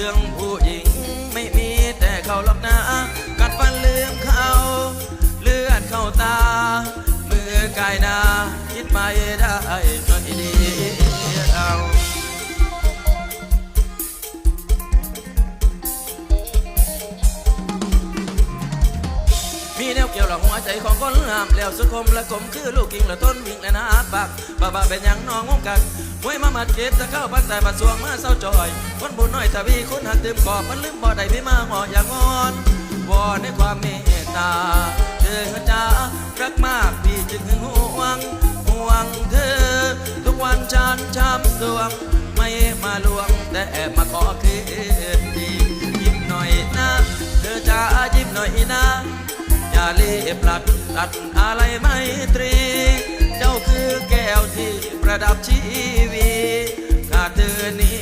รื่อง เกี่ยวหลังหัวใจของคนหามแล้วสุดคมและกลมคือลูกกิ่งและต้นวิ่งและนาปากบ้าบ้าเป็นยังน้องงงกันมวยมามัดเก็บจะเข้าปักแต่ปัดสวงมาเศร้าจอยคนบุญน้อยทวีคุณหักตื่มกอบมันลืมบ่ได้พี่มาห่ออย่างงอนวอนในความเมตตาเธอจ้ารักมากพี่จึงห่วงห่วงเธอ ทุกวันฉันช้ำดวงไม่มาลวงแต่แอบมาขอคืนดี เลีบลัดตัดอะไรไม่ตรี เจ้าคือแก้วที่ประดับชีวีขาดเธอนี้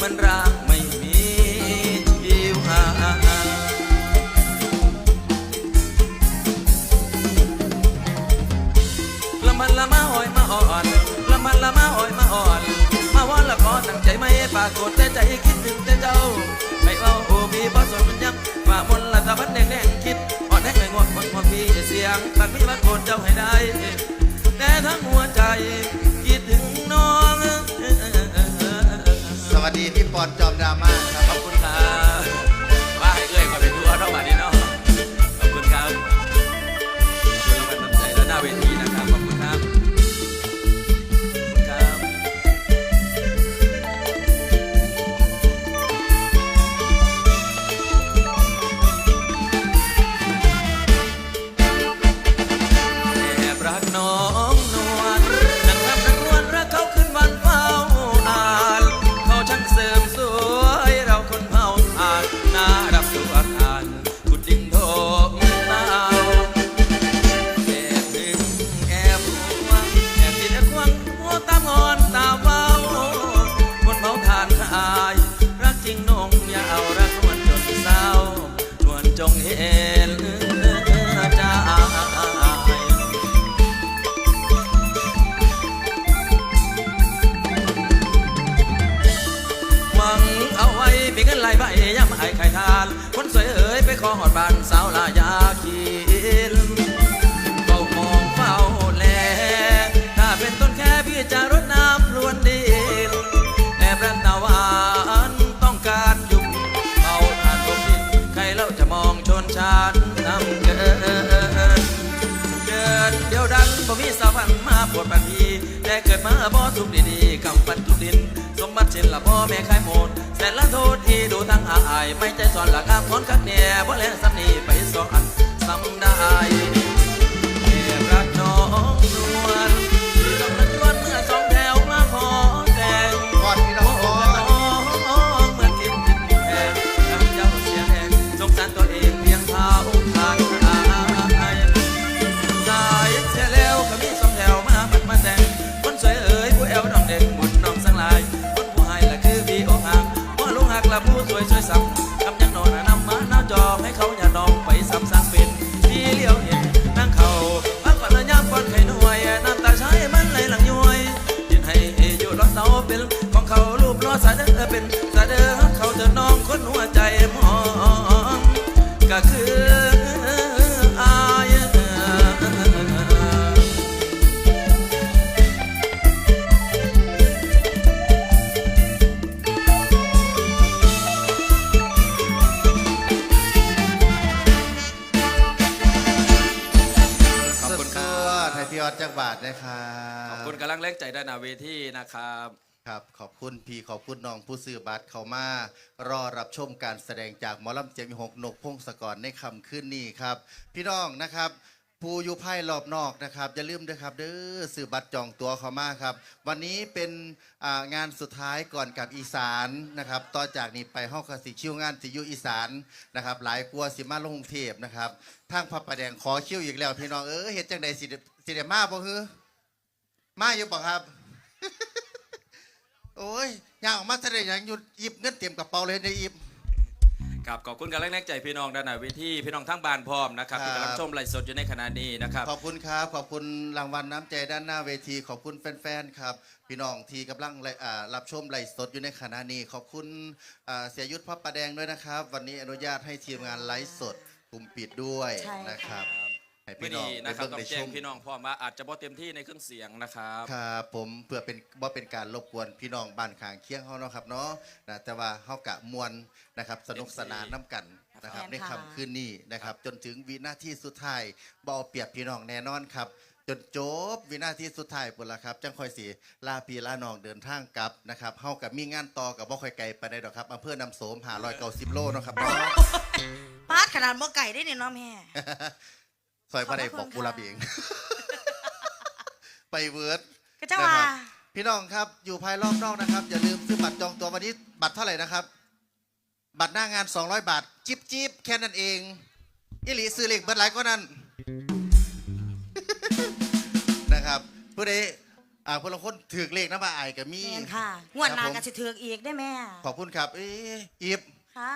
มันร่างไม่มีชีวาละมันละมาหอยมาอ่อนละมันละมาหอยมาอ่อน มาว่าละขอตั้งใจไม่ปรากฏแต่ใจคิดถึงแต่เจ้า ไม่เอาโอบีบ่สน งตัดมีมาโกรธเจ้าให้ได้ แต่ทั้งหัวใจคิดถึงน้อง สวัสดีพี่ปอนจอมดราม่าครับ บ่มีสวรรค์มาปวดบันทีแต่เกิดมาบ่สุขดีๆกำปั้นทุกดิน สมบัติเช่นละพ่อแม่ขายหมดแสนละโทษที่ดูทางอาย ไม่ใจสอนหลักอามคนคักเนี่ยบ่แลสำนีไปสอนสำได้ ใจด้านหนาเวทีนะครับ ครับขอบคุณพี่ขอบคุณน้องผู้ซื้อบัตรเขามารอรับชมการแสดงจากหมอลำเจยมหกนกพงศกรในคำขึ้นนี้ครับ พี่น้องนะครับผู้อยู่ภายรอบนอกนะครับอย่าลืมด้วยครับเด้อซื้อบัตรจองตัวเขามาครับ วันนี้เป็นอ่างานสุดท้ายก่อนกลับอีสานนะครับต่อจากนี้ไปห้องกสิคิวงานสิอยูอีสานนะครับ หลายกลัวสิมาลงกรุงเทพนะครับทางพระประแดงขอคิวอีกแล้วพี่น้องเออเฮ็ดจังใดสิได้สิได้มาบ่ฮือ มาอยู่บ่ครับ โอ้ยย่างออกมาแสดงอย่างหยุดหยิบเงินเต็มกระเป๋าเลยในหยิบ ครับขอบคุณการแรงใจพี่น้องด้านหน้าเวทีพี่น้องทั้งบ้านพร้อมนะครับครับที่กำลังชมไลฟ์สดอยู่ในขณะนี้นะครับ ขอบคุณครับ ขอบคุณรางวัลน้ำใจด้านหน้าเวที ขอบคุณแฟนๆครับ พี่น้องที่กำลังไลฟ์อ่ารับชมไลฟ์สดอยู่ในขณะนี้ ขอบคุณอ่าเสียยุทธพระประแดงด้วยนะครับ วันนี้อนุญาตให้ทีมงานไลฟ์สดกลุ่มปิดด้วยใช่ค่ะนะครับ ให้ไม่พี่น้ดีองนะครับได้ต้องเบิ่งได้แจ้ชงมพี่น้องพร้อมว่าอาจจะบ่เต็มที่ในเครื่องเสียงนะครับ ครับผมเพื่อเป็นว่าเป็นการรบกวนพี่น้องบ้านข้างเคียงเขาเนาะครับเนาะนะแต่ว่าเขากะมวลนะครับ สนุกสนานน้ำกันนะครับแม่นในค่ะค่ำคืนนี้นะครับ จนถึงวินาทีสุดท้ายบเอาเปรียบพี่น้องแน่นอนครับ จนจบวินาทีสุดท้ายปุ่นละครับจังคอยสีลาปีลาน้องเดินทางกลับนะครับเฮากับมีงานต่อกับบ่ค่อยไกลไปได้ดอกครับอำเภอนำโสมหาลอยเก้าสิบโลเนาะครับเนาะ ปาดขนาดบ่ไก่ได้เนี่ยเนาะแม่ ซอยพระใดขบออบกพระคุณกุลาเบียงไปเวิร์ดก็เจ้าว่านะครับพี่น้องครับอยู่ภายรอบนอกนะครับ อย่าลืมซื้อบัตรจองตัววันนี้บัตรเท่าไหร่นะครับ บัตรหน้างาน 200 บาทจิบจิบแค่นั้นเองอิหลีซื้อเหล็กเบิดหลายก็นั้นนะครับผู้ใดอ่าพลคนถือเลขน้ำบาอายกับมีแม่นค่ะงวดหน้าครับผมก็สิถือกอีกได้แม่ขอบคุณครับเอ้ยอีฟค่ะ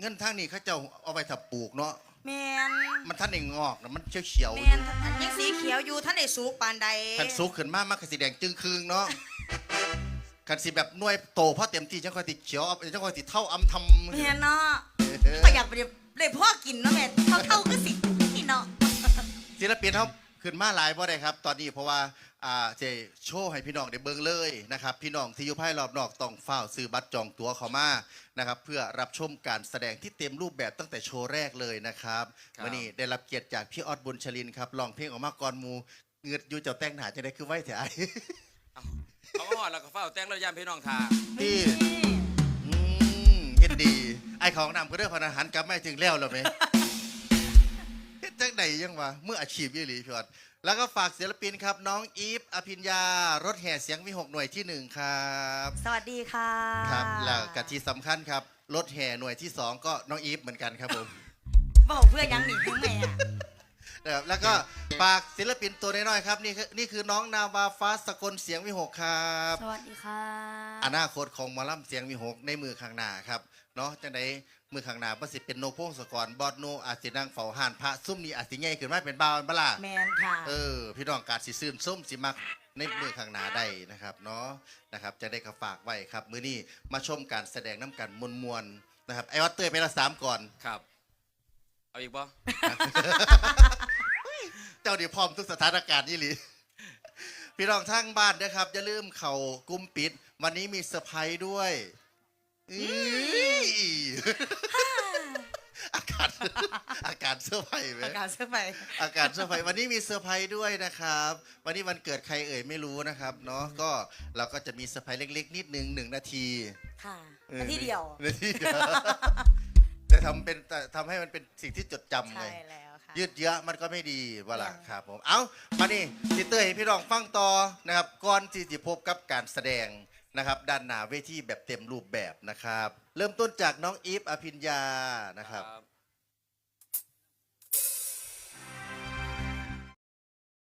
เงินทางนี้เขาเจ้าเอาไปถับปลูกเนาะ แม่นมันท่านเองงอกนะมันเขียวเขียวๆอแม่ยู่นอันยังสีเขียวอยู่ท่านได้สุกปานใดคันสุกขึ้นมากมันก็สีแดงจึงคืงเนาะคันสีแบบหน่วยโตเพราะเต็มที่จังค่อยติเขียวจังค่อยติเท่าอำทำแม่นเนาะเออก็อยากไปได้พ่อกินเนาะแม่เท่าเท่าๆคือสินี่เนาะศิลปินเขาขึ้นมาหลายบ่ได้ครับ ตอนนี้เพราะว่า อ่าเจโชว์ให้พี่น้องได้เบิ่งเลยนะครับ พี่น้องที่อยู่ภายรอบนอกต้องเฝ้าวซื้อบัตรจองตั๋วเขามานะครับ เพื่อรับชมการแสดงที่เต็มรูปแบบตั้งแต่โชว์แรกเลยนะครับครับ วันนี้ได้รับเกียรติจากพี่ออดบุญชลินครับร้องเพลงออกมาก่อนหมูเงือดอยู่เจ้าแต่งหน้าจะได้คือไว้เถอะไอ้ เขาก็หอดแล้วก็เฝ้าแต่งแล้วยามพี่น้องทาที่นี่อืมเฮ็ดดี ไอ้ของนำก็เรื่องพนันหันกลับไม่ถึงแล้วเหรอไหม เฮ็ดจังใดยังวะเมื่ออาชีพยี่หลีพี่ออดแล้วก็ฝากศิลปินครับ น้องอีฟอภิญญารถแห่เสียงวิหกหน่วยที่หนึ่งครับสวัสดีค่ะครับแล้วกะที่สำคัญครับรถแห่หน่วยที่สองก็น้องอีฟเหมือนกันครับผมบอกเพื่อยังหนีถึงแม่อะนะครับแล้วก็ฝากศิลปินตัวน้อยๆครับนี่คือนี่คือน้องนาวาฟ้าสกลเสียงวิหกครับ สวัสดีค่ะ อนาคตของหมอลำเสียงวิหกในมือข้างหน้าครับเนาะจังได มือข้างหน้าบ่สิเป็นโนโพงสกรบอดโนอาจสินั่งเฝ้าห่านพระซุ่มนี้อาจสิใหญ่ขึ้นมาเป็นบ่าวอันบล่ะแมนค่ะ เออ พี่น้องการสิซื่นส้มสิมักในมือข้างหน้าได้นะครับเนาะนะครับจะได้กระฝากไว้ครับมื้อนี้มาชมการแสดงน้ำกันมวลๆนะครับไอ้วัดเตยไปละสามก่อน ครับ เอาอีกบ่เจ้าดีพร้อมทุกสถานการณ์ยี่หลี พี่น้องทั้งบ้านนะครับอย่าลืมเข่ากุมปิด วันนี้มีเซอร์ไพรส์ด้วย อื้ออากาศอากาศเซอร์ไพรส์ไหม ประกาศเสื้อไป อากาศเซอร์ไพรส์วันนี้มีเซอร์ไพรส์ด้วยนะครับ วันนี้วันเกิดใครเอ่ยไม่รู้นะครับเนาะก็เราก็จะมีเซอร์ไพรส์เล็กๆ นิดนึงหนึ่งนาทีค่ะออนาที่เดียว นาทีเดียวแต่ทำเป็นแต่ทำให้มันเป็นสิ่งที่จดจำไงใช่แล้วค่ะ ยืดเยอะมันก็ไม่ดีเวลายังครับผมเอามานี่จิเตอร์ให้พี่น้องฟังต่อนะครับก่อนที่จะพบกับการแสดง นะครับด้านหน้าเวทีแบบเต็มรูปแบบนะครับ เริ่มต้นจากน้องอีฟอภิญญานะครับ